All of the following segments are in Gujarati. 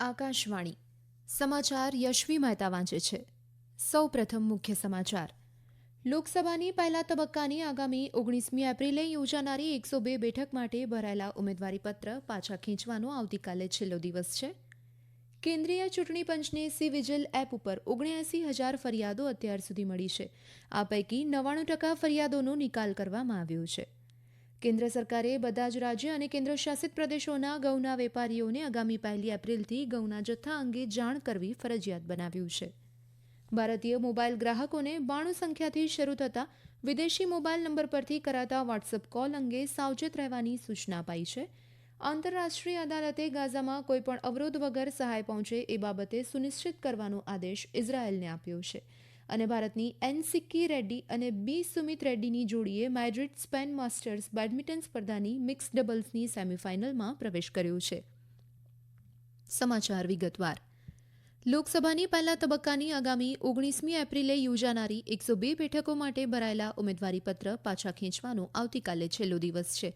આકાશવાણી. સમાચાર યશવી મહેતા વાંચે છે. સૌ પ્રથમ મુખ્ય સમાચાર. લોકસભાની પહેલા તબક્કાની આગામી ઓગણીસમી એપ્રિલે યોજાનારી એકસો બે બેઠક માટે ભરાયેલા ઉમેદવારીપત્ર પાછા ખેંચવાનો આવતીકાલે છેલ્લો દિવસ છે. કેન્દ્રીય ચૂંટણી પંચને સી વિજિલ એપ ઉપર ઓગણ્યાસી હજાર ફરિયાદો અત્યાર સુધી મળી છે. આ પૈકી નવ્વાણું ટકા ફરિયાદોનો નિકાલ કરવામાં આવ્યો છે. કેન્દ્ર સરકારે બધા જ રાજ્ય અને કેન્દ્રશાસિત પ્રદેશોના ઘઉંના વેપારીઓને આગામી પહેલી એપ્રિલથી ઘઉંના જથ્થા અંગે જાણ કરવી ફરજિયાત બનાવ્યું છે. ભારતીય મોબાઈલ ગ્રાહકોને બાણું સંખ્યાથી શરૂ થતા વિદેશી મોબાઈલ નંબર પરથી કરાતા વોટ્સઅપ કોલ અંગે સાવચેત રહેવાની સૂચના અપાઈ છે. આંતરરાષ્ટ્રીય અદાલતે ગાઝામાં કોઈપણ અવરોધ વગર સહાય પહોંચે એ બાબતે સુનિશ્ચિત કરવાનો આદેશ ઇઝરાયેલને આપ્યો છે. અને ભારતની એન સિક્કી રેડ્ડી અને બી સુમિત રેડ્ડીની જોડીએ માઇડ્રિડ સ્પેન માસ્ટર્સ બેડમિન્ટન સ્પર્ધાની મિક્સ ડબલ્સની સેમીફાઇનલમાં પ્રવેશ કર્યો છે. સમાચાર વિગતવાર. લોકસભાની પહેલા તબક્કાની આગામી ઓગણીસમી એપ્રિલે યોજાનારી એકસો બે બેઠકો માટે ભરાયેલા ઉમેદવારીપત્ર પાછા ખેંચવાનો આવતીકાલે છેલ્લો દિવસ છે.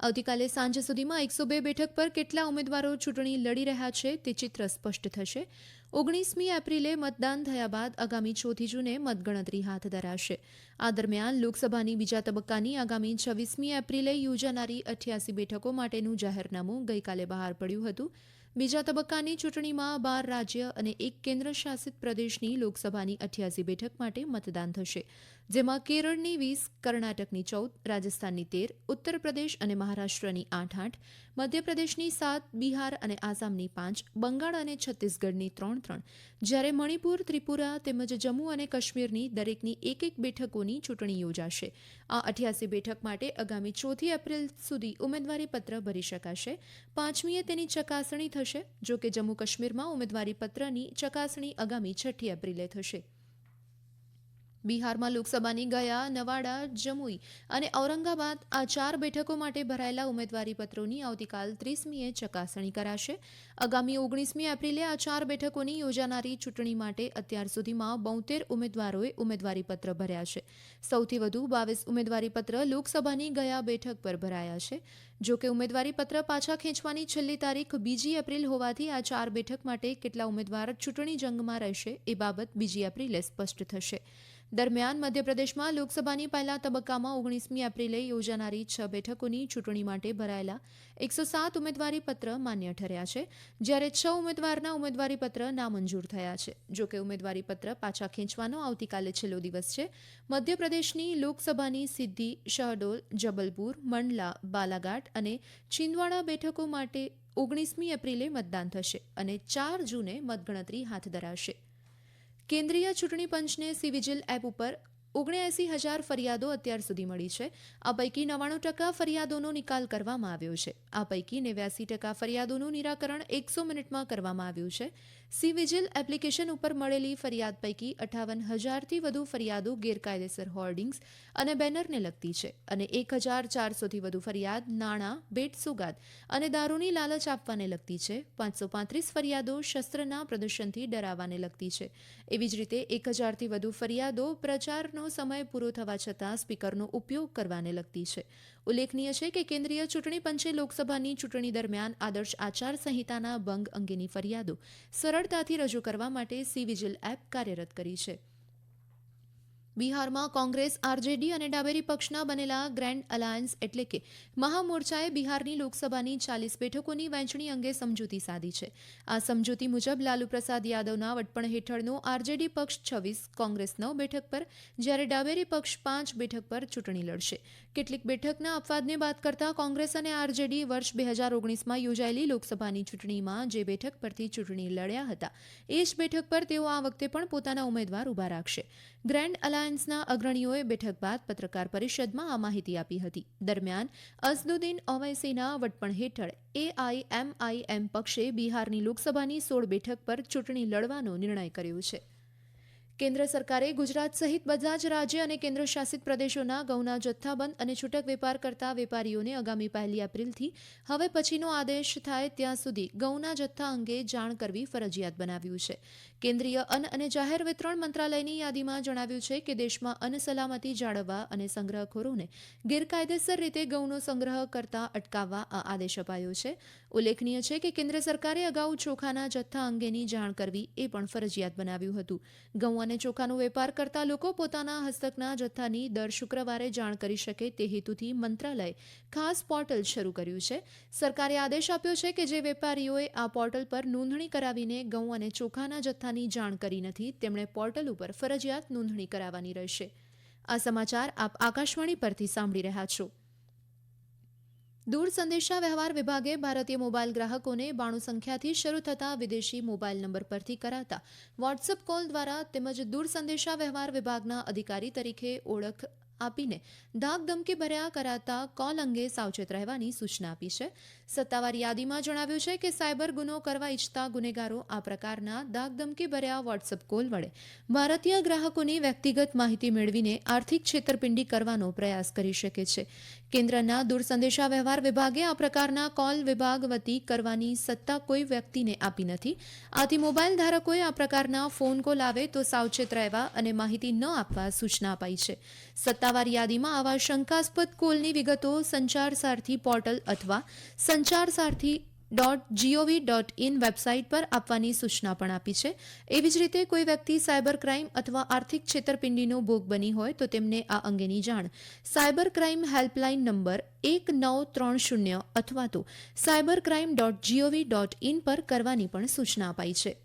આવતીકાલે સાંજ સુધીમાં એકસો બે બેઠક પર કેટલા ઉમેદવારો ચૂંટણી લડી રહ્યા છે તે ચિત્ર સ્પષ્ટ થશે. ઓગણીસમી એપ્રિલે મતદાન થયા બાદ આગામી ચોથી જૂને મતગણતરી હાથ ધરાશે. આ દરમિયાન લોકસભાની બીજા તબક્કાની આગામી છવ્વીસમી એપ્રિલે યોજાનારી અઠ્યાસી બેઠકો માટેનું જાહેરનામું ગઈકાલે બહાર પડ્યું હતું. બીજા તબક્કાની ચૂંટણીમાં બાર રાજ્ય અને એક કેન્દ્રશાસિત પ્રદેશની લોકસભાની અઠ્યાસી બેઠક માટે મતદાન થશે. જેમાં કેરળની વીસ, કર્ણાટકની ચૌદ, રાજસ્થાનની તેર ઉત્તર પ્રદેશ અને મહારાષ્ટ્રની આઠ આઠ, મધ્યપ્રદેશની સાત, બિહાર અને આસામની પાંચ, બંગાળ અને છત્તીસગઢની ત્રણ ત્રણ. જ્યારે મણિપુર, ત્રિપુરા તેમજ જમ્મુ અને કાશ્મીરની દરેકની એક એક બેઠકોની ચૂંટણી યોજાશે. આ અઠ્યાસી બેઠક માટે આગામી ચોથી એપ્રિલ સુધી ઉમેદવારીપત્ર ભરી શકાશે. પાંચમીએ તેની ચકાસણી થશે જો કે જમ્મુ કાશ્મીરમાં ઉમેદવારીપત્રની ચકાસણી આગામી છઠ્ઠી એપ્રિલે થશે. બિહારમાં લોકસભાની ગયા, નવાડા, જમુઈ અને ઔરંગાબાદ આ ચાર બેઠકો માટે ભરાયેલા ઉમેદવારીપત્રોની આવતીકાલ ત્રીસમીએ ચકાસણી કરાશે. આગામી ઓગણીસમી એપ્રિલે આ ચાર બેઠકોની યોજાનારી ચૂંટણી માટે અત્યાર સુધીમાં બોતેર ઉમેદવારોએ ઉમેદવારીપત્ર ભર્યા છે. સૌથી વધુ બાવીસ ઉમેદવારીપત્ર લોકસભાની ગયા બેઠક પર ભરાયા છે. જોકે ઉમેદવારીપત્ર પાછા ખેંચવાની છેલ્લી તારીખ બીજી એપ્રિલ હોવાથી આ ચાર બેઠક માટે કેટલા ઉમેદવાર ચૂંટણી જંગમાં રહેશે એ બાબત બીજી એપ્રિલે સ્પષ્ટ થશે. દરમિયાન મધ્યપ્રદેશમાં લોકસભાની પહેલા તબક્કામાં ઓગણીસમી એપ્રિલે યોજાનારી છ બેઠકોની ચૂંટણી માટે ભરાયેલા એકસો સાત ઉમેદવારીપત્ર માન્ય ઠર્યા છે, જ્યારે છ ઉમેદવારના ઉમેદવારીપત્ર નામંજૂર થયા છે. જો કે ઉમેદવારીપત્ર પાછા ખેંચવાનો આવતીકાલે છેલ્લો દિવસ છે. મધ્યપ્રદેશની લોકસભાની સિદ્ધિ, શહડોલ, જબલપુર, મંડલા, બાલાઘાટ અને છિંદવાડા બેઠકો માટે ઓગણીસમી એપ્રિલે મતદાન થશે અને ચાર જૂને મતગણતરી હાથ ધરાશે. કેન્દ્રીય ચૂંટણી પંચને સી વિજિલ એપ ઉપર ઓગણએંસી હજાર ફરિયાદો અત્યાર સુધી મળી છે. આ પૈકી નવ્વાણું ટકા ફરિયાદોનો નિકાલ કરવામાં આવ્યો છે. આ પૈકી નેવ્યાસી ટકા ફરિયાદોનું નિરાકરણ એકસો મિનિટમાં કરવામાં આવ્યું છે. સી વિજિલ એપ્લિકેશન ઉપર મળેલી ફરિયાદ પૈકી અઠાવન હજારથી વધુ ફરિયાદો ગેરકાયદેસર હોર્ડિંગ્સ અને બેનરને લગતી છે અને એક હજાર ચારસોથી વધુ ફરિયાદ, નાણાં ભેટ સુગાદ અને દારૂની લાલચ આપવાને લગતી છે. પાંચસો પાંત્રીસ ફરિયાદો શસ્ત્રના પ્રદર્શનથી ડરાવવાને લગતી છે. એવી જ રીતે એક હજારથી વધુ ફરિયાદો પ્રચારનો સમય પૂરો થવા છતાં સ્પીકરનો ઉપયોગ કરવાને લગતી છે. ઉલ્લેખનીય છે કે કેન્દ્રીય ચૂંટણી પંચે લોકસભાની ચૂંટણી દરમિયાન આદર્શ આચાર સંહિતાના ભંગ અંગેની ફરિયાદો સરળતાથી રજૂ કરવા માટે સી વિજિલ એપ કાર્યરત કરી છે. બિહારમાં કોંગ્રેસ, આરજેડી અને ડાબેરી પક્ષના બનેલા ગ્રેન્ડ અલાયન્સ એટલે કે મહામોરચાએ બિહારની લોકસભાની ચાલીસ બેઠકોની વહેંચણી અંગે સમજૂતી સાધી છે. આ સમજૂતી મુજબ લાલુ પ્રસાદ યાદવના વડપણ હેઠળનો આરજેડી પક્ષ છવ્વીસ, કોંગ્રેસ નવ બેઠક પર, જ્યારે ડાબેરી પક્ષ પાંચ બેઠક પર ચૂંટણી લડશે. કેટલીક બેઠકના અપવાદને બાદ કરતા કોંગ્રેસ અને આરજેડી વર્ષ બે હજાર ઓગણીસમાં યોજાયેલી લોકસભાની ચૂંટણીમાં જે બેઠક પરથી ચૂંટણી લડ્યા હતા, એ જ બેઠક પર તેઓ આ વખતે પણ પોતાના ઉમેદવાર ઊભા રાખશે. ગ્રેન્ડ અલાયન્સના અગ્રણીઓએ બેઠક બાદ પત્રકાર પરિષદમાં આ માહિતી આપી હતી. દરમિયાન અઝદુદ્દીન ઓવૈસીના વડપણ હેઠળ એઆઈએમઆઈએમ પક્ષે બિહારની લોકસભાની સોળ બેઠક પર ચૂંટણી લડવાનો નિર્ણય કર્યો છે. કેન્દ્ર સરકારે ગુજરાત સહિત બધા જ રાજ્ય અને કેન્દ્ર શાસિત પ્રદેશોના ઘઉંના જથ્થાબંધ અને છૂટક વેપાર કરતા વેપારીઓને આગામી પહેલી એપ્રિલથી હવે પછીનો આદેશ થાય ત્યાં સુધી ઘઉંના જથ્થા અંગે જાણ કરવી ફરજિયાત બનાવ્યું છે. કેન્દ્રીય અન્ન અને જાહેર વિતરણ મંત્રાલયની યાદીમાં જણાવ્યું છે કે દેશમાં અન્ન સલામતી જાળવવા અને સંગ્રહખોરોને ગેરકાયદેસર રીતે ઘઉંનો સંગ્રહ કરતા અટકાવવા આ આદેશ અપાયો છે. ઉલ્લેખનીય છે કે કેન્દ્ર સરકારે અગાઉ ચોખાના જથ્થા અંગેની જાણ કરવી એ પણ ફરજિયાત બનાવ્યું હતું. ઘઉં અને ચોખાનો વેપાર કરતા લોકો પોતાના હસ્તકના જથ્થાની દર શુક્રવારે જાણ કરી શકે તે હેતુથી મંત્રાલયે ખાસ પોર્ટલ શરૂ કર્યું છે. સરકારે આદેશ આપ્યો છે કે જે વેપારીઓએ આ પોર્ટલ પર નોંધણી કરાવીને ઘઉં અને ચોખાના જથ્થાની જાણ કરી નથી, તેમણે પોર્ટલ ઉપર ફરજિયાત નોંધણી કરાવવાની રહેશે. આ સમાચાર આપ આકાશવાણી પરથી સાંભળી રહ્યા છો. દૂર સંદેશા વ્યવહાર વિભાગે ભારતીય મોબાઈલ ગ્રાહકોને બાણું સંખ્યાથી શરૂ થતા વિદેશી મોબાઈલ નંબર પરથી કરાતા વોટ્સઅપ કોલ દ્વારા તેમજ દૂર સંદેશા વ્યવહાર વિભાગના અધિકારી તરીકે ઓળખ આપીને ધાક ધમકી ભર્યા કરાતા કોલ અંગે સાવચેત રહેવાની સૂચના આપી છે. સત્તાવાર યાદીમાં જણાવ્યું છે કે સાયબર ગુનો કરવા ઇચ્છતા ગુનેગારો આ પ્રકારના ધાક ધમકી ભર્યા વોટ્સઅપ કોલ વડે ભારતીય ગ્રાહકોની વ્યક્તિગત માહિતી મેળવીને આર્થિક છેતરપિંડી કરવાનો પ્રયાસ કરી શકે છે. કેન્દ્રના દૂરસંદેશા વ્યવહાર વિભાગે આ પ્રકારના કોલ વિભાગ વતી કરવાની સત્તા કોઈ વ્યક્તિને આપી નથી. આથી મોબાઈલ ધારકોએ આ પ્રકારના ફોન કોલ આવે તો સાવચેત રહેવા અને માહિતી ન આપવા સૂચના અપાઈ છે. સત્તાવાર યાદીમાં આવા શંકાસ્પદ કોલની વિગતો સંચાર સારથી પોર્ટલ અથવા Sanchar Saathi dot G O V dot in website પર આપવાની સૂચના પણ આપી છે. એવી જ રીતે કોઈ વ્યક્તિ સાયબર ક્રાઇમ અથવા આર્થિક છેતરપિંડીનો ભોગ બની હોય તો તેમને આ અંગેની જાણ. સાયબર ક્રાઇમ હેલ્પલાઇન નંબર એક નવ ત્રણ શૂન્ય અથવા તો cyber crime dot G O V dot in પર કરવાની પણ સૂચના અપાઈ છે.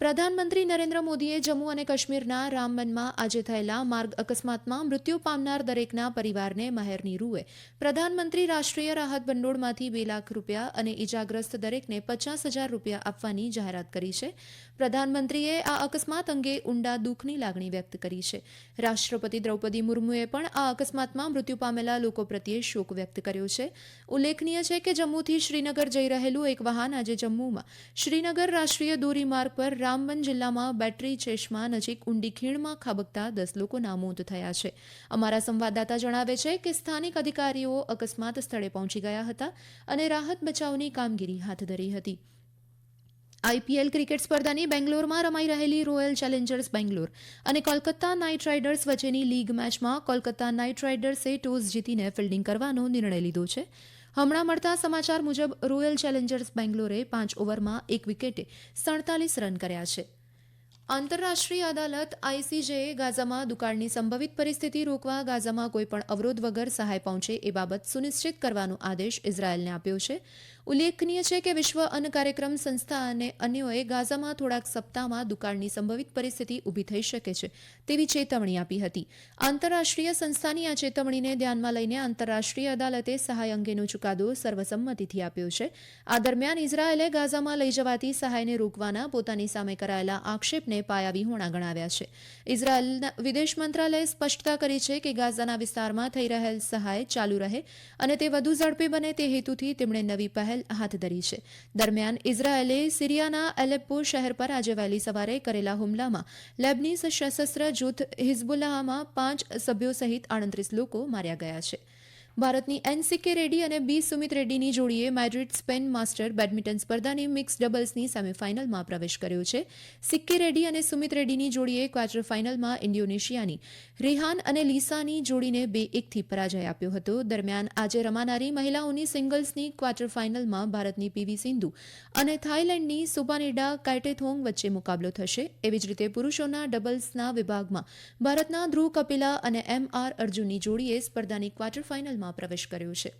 પ્રધાનમંત્રી નરેન્દ્ર મોદીએ જમ્મુ અને કાશ્મીરના રામબનમાં આજે થયેલા માર્ગ અકસ્માતમાં મૃત્યુ પામનાર દરેકના પરિવારને મહેરની રૂએ. પ્રધાનમંત્રી રાષ્ટ્રીય રાહત ભંડોળમાંથી બે લાખ રૂપિયા અને ઇજાગ્રસ્ત દરેકને પચાસ હજાર રૂપિયા આપવાની જાહેરાત કરી છે. પ્રધાનમંત્રીએ આ અકસ્માત અંગે ઊંડા દુઃખની લાગણી વ્યક્ત કરી છે. રાષ્ટ્રપતિ દ્રૌપદી મુર્મુએ પણ આ અકસ્માતમાં મૃત્યુ પામેલા લોકો પ્રત્યે શોક વ્યક્ત કર્યો છે. ઉલ્લેખનીય છે કે જમ્મુથી શ્રીનગર જઈ રહેલું એક વાહન આજે જમ્મુમાં. શ્રીનગર રાષ્ટ્રીય ધોરીમાર્ગ પર રામબન જિલ્લામાં બેટરી ચેશમા નજીક ઊંડી ખીણમાં ખાબકતા દસ લોકોના મોત થયા છે. અમારા સંવાદદાતા જણાવે છે કે સ્થાનિક અધિકારીઓ અકસ્માત સ્થળે પહોંચી ગયા હતા અને રાહત બચાવની કામગીરી હાથ ધરી હતી. આઈપીએલ ક્રિકેટ સ્પર્ધાની બેંગ્લોરમાં રમાઈ રહેલી રોયલ ચેલેન્જર્સ બેંગ્લોર અને કોલકાતા નાઇટ રાઇડર્સ વચ્ચેની લીગ મેચમાં કોલકાતા નાઇટ રાઇડર્સે ટોસ જીતીને ફિલ્ડિંગ કરવાનો નિર્ણય લીધો છે. હમણાં મળતા સમાચાર મુજબ રોયલ ચેલેન્જર્સ બેંગ્લોરે પાંચ ઓવરમાં એક વિકેટે સડતાલીસ રન કર્યા છે. આંતરરાષ્ટ્રીય અદાલત આઈસીજેએ ગાઝામાં દુકાળની સંભવિત પરિસ્થિતિ રોકવા ગાઝામાં કોઈપણ અવરોધ વગર સહાય પહોંચે એ બાબત સુનિશ્ચિત કરવાનો આદેશ ઇઝરાયેલને આપ્યો છે. ઉલ્લેખનીય છે કે વિશ્વ અન્ન કાર્યક્રમ સંસ્થા અને અન્યોએ ગાઝામાં થોડાક સપ્તાહમાં દુકાળની સંભવિત પરિસ્થિતિ ઊભી થઈ શકે છે તેવી ચેતવણી આપી હતી. આંતરરાષ્ટ્રીય સંસ્થાની આ ચેતવણીને ધ્યાનમાં લઈને આંતરરાષ્ટ્રીય અદાલતે સહાય અંગેનો ચુકાદો સર્વસંમતિથી આપ્યો છે. આ દરમિયાન ઇઝરાયેલે ગાઝામાં લઈ જવાતી સહાયને રોકવાના પોતાની સામે કરાયેલા આક્ષેપને પાયાવિહોણા ગણાવ્યા છે. ઇઝરાયેલના વિદેશ મંત્રાલયે સ્પષ્ટતા કરી છે કે ગાઝાના વિસ્તારમાં થઈ રહેલ સહાય ચાલુ રહે અને તે વધુ ઝડપી બને તે હેતુથી તેમણે નવી પહેલ હાથ ધરી છે. દરમિયાન ઇઝરાયેલે સિરિયાના એલેપ્પો શહેર પર આજે વહેલી સવારે કરેલા હુમલામાં લેબનીઝ સશસ્ત્ર જૂથ હિઝબુલ્લાહમાં પાંચ સભ્યો સહિત આડત્રીસ લોકો માર્યા ગયા છે. ભારતની એન સિક્કે રેડ્ડી અને બી સુમિત રેડ્ડીની જોડીએ મેડ્રિડ સ્પેન માસ્ટર બેડમિન્ટન સ્પર્ધાની મિક્સ ડબલ્સની સેમીફાઇનલમાં પ્રવેશ કર્યો છે. સિક્કે રેડ્ડી અને સુમિત રેડ્ડીની જોડીએ ક્વાર્ટર ફાઇનલમાં ઇન્ડોનેશિયાની રિહાન અને લીસાની જોડીને બે એકથી પરાજય આપ્યો હતો. દરમિયાન આજે રમાનારી મહિલાઓની સિંગલ્સની ક્વાર્ટર ફાઇનલમાં ભારતની પીવી સિંધુ અને થાઇલેન્ડની સુપાનિડા કાઇટેથોંગ વચ્ચે મુકાબલો થશે. એવી જ રીતે પુરુષોના ડબલ્સના વિભાગમાં ભારતના ધ્રુવ કપિલા અને એમ આર અર્જુનની જોડીએ સ્પર્ધાની ક્વાર્ટર ફાઇનલમાં પ્રવેશ કર્યો છે.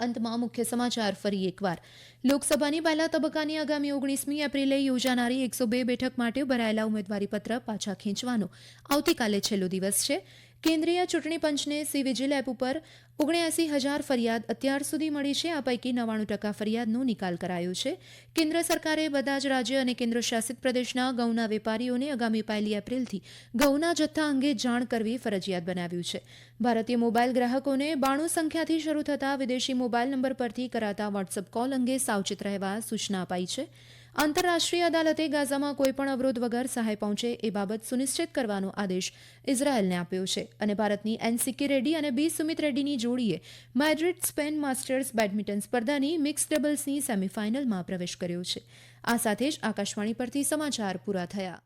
અંતમાં મુખ્ય સમાચાર ફરી એકવાર. લોકસભાની પહેલા તબક્કાની આગામી ઓગણીસમી એપ્રિલે યોજાનારી એકસો બે બેઠક માટે ભરાયેલા ઉમેદવારીપત્ર પાછા ખેંચવાનો આવતીકાલે છેલ્લો દિવસ છે. કેન્દ્રીય ચૂંટણી પંચને સી વિજિલ એપ ઉપર ઓગણ્યાસી હજાર ફરિયાદ અત્યાર સુધી મળી છે. આ પૈકી નવ્વાણું ટકા ફરિયાદનો નિકાલ કરાયો છે. કેન્દ્ર સરકારે બધા જ રાજ્ય અને કેન્દ્ર શાસિત પ્રદેશના ઘઉંના વેપારીઓને આગામી પહેલી એપ્રિલથી ઘઉંના જથ્થા અંગે જાણ કરવી ફરજિયાત બનાવ્યું છે. ભારતીય મોબાઈલ ગ્રાહકોને બાણું સંખ્યાથી શરૂ થતા વિદેશી મોબાઈલ નંબર પરથી કરાતા વોટ્સઅપ કોલ અંગે સાવચેત રહેવા સૂચના અપાઈ છે. આંતરરાષ્ટ્રીય અદાલતે ગાઝામાં કોઈપણ અવરોધ વગર સહાય પહોંચે એ બાબત સુનિશ્ચિત કરવાનો આદેશ ઇઝરાયેલને આપ્યો છે. અને ભારતની એન સિક્કી રેડ્ડી અને બી. સુમિત રેડ્ડીની જોડીએ મેડ્રિડ સ્પેન માસ્ટર્સ બેડમિન્ટન સ્પર્ધાની મિક્સ ડબલ્સની સેમીફાઇનલમાં પ્રવેશ કર્યો છે. આ સાથે જ આકાશવાણી પરથી સમાચાર પૂરા થયા.